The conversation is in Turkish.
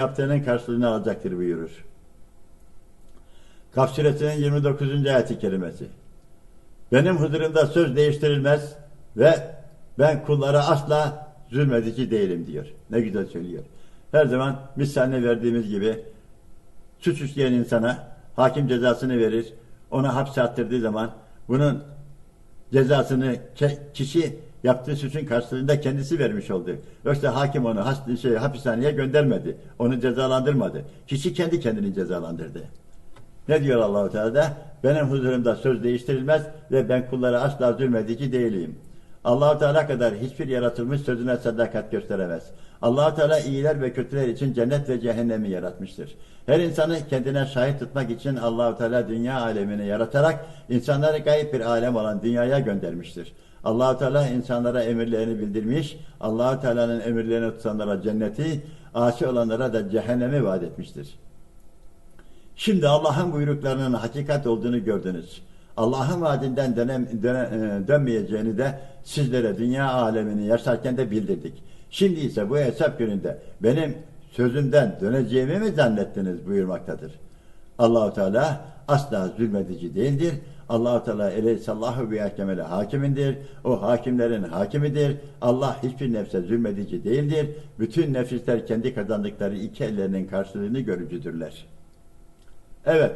yaptığının karşılığını alacaktır buyurur. Kaf suresinin 29. ayeti kerimesi. Benim huzurumda söz değiştirilmez ve ben kullara asla zulmedici değilim diyor. Ne güzel söylüyor. Her zaman misaline verdiğimiz gibi suç işleyen insana hakim cezasını verir. Ona hapse attırdığı zaman bunun cezasını kişi yaptığı suçun karşılığında kendisi vermiş oldu. Yoksa hakim onu has- şey, hapishaneye göndermedi. Onu cezalandırmadı. Kişi kendi kendini cezalandırdı. Ne diyor Allahu Teala da? Benim huzurumda söz değiştirilmez ve ben kullara asla zulmedici değilim. Allahu Teala kadar hiçbir yaratılmış sözüne sadakat gösteremez. Allahu Teala iyiler ve kötüler için cennet ve cehennemi yaratmıştır. Her insanı kendine şahit tutmak için Allahu Teala dünya alemini yaratarak insanları gayip bir alem olan dünyaya göndermiştir. Allahu Teala insanlara emirlerini bildirmiş. Allahu Teala'nın emirlerini tutanlara cenneti, asi olanlara da cehennemi vaat etmiştir. Şimdi Allah'ın buyruklarının hakikat olduğunu gördünüz. Allah'ın vaadinden dönem, döne- e, dönmeyeceğini de sizlere dünya alemini yaşarken de bildirdik. Şimdi ise bu hesap gününde benim sözümden döneceğimi mi zannettiniz buyurmaktadır. Allahu Teala asla zulmedici değildir. Allahu Teala eleyhisallahu bi hakemele hakimindir. O hakimlerin hakimidir. Allah hiçbir nefse zulmedici değildir. Bütün nefisler kendi kazandıkları iki ellerinin karşılığını görücüdürler. Evet,